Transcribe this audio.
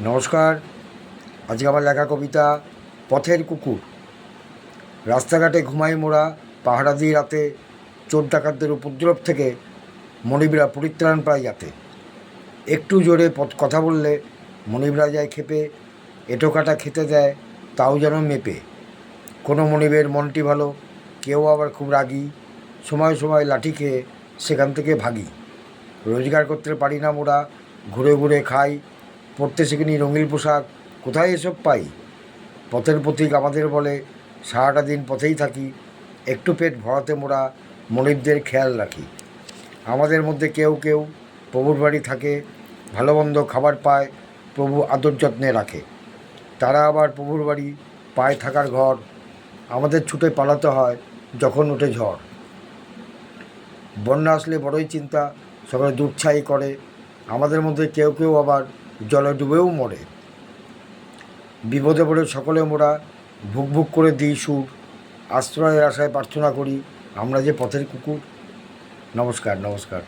নমস্কার। আজকে আমার লেখা কবিতা, পথের কুকুর। রাস্তাঘাটে ঘুমাই মোড়া পাহারা দিয়ে রাতে চোর ডাকাতদের উপদ্রব থেকে মনিবরা পরিত্রাণ পায় যাতে। একটু জোরে পথ কথা বললে মনিবরা যায় খেপে এটো কাটা খেতে দেয়, তাও যেন মেপে। কোনো মনিবের মনটি ভালো, কেউ আবার খুব রাগী, সময় সময় লাঠি খেয়ে সেখান থেকে ভাগি। রোজগার করতে পারি না মোরা, ঘুরে ঘুরে খাই পড়তে শিখিনি, রঙিন পোশাক, কোথায় এসব পাই? পথের পথিক আমাদের বলে, সারাটা দিন পথেই থাকি, একটু পেট ভরাতে মোরা মনিবদের খেয়াল রাখি। আমাদের মধ্যে কেউ কেউ প্রভুর বাড়ি থাকে, ভালো মন্দ খাবার পায়, প্রভু আদর যত্নে রাখে। তারা আবার প্রভুর বাড়ি পায় থাকার ঘর, আমাদের ছুটে পালাতে হয় যখন ওঠে ঝড়। বন্যা আসলে বড়ই চিন্তা সকলে দুচ্ছাই করে, আমাদের মধ্যে কেউ কেউ আবার জলে ডুবেও মরে। বিপদে পড়ে সকলে মোরা ভুক ভুক করে দিই সুর। আশ্রয়ের আশায় প্রার্থনা করি, আমরা যে পথের কুকুর। নমস্কার নমস্কার।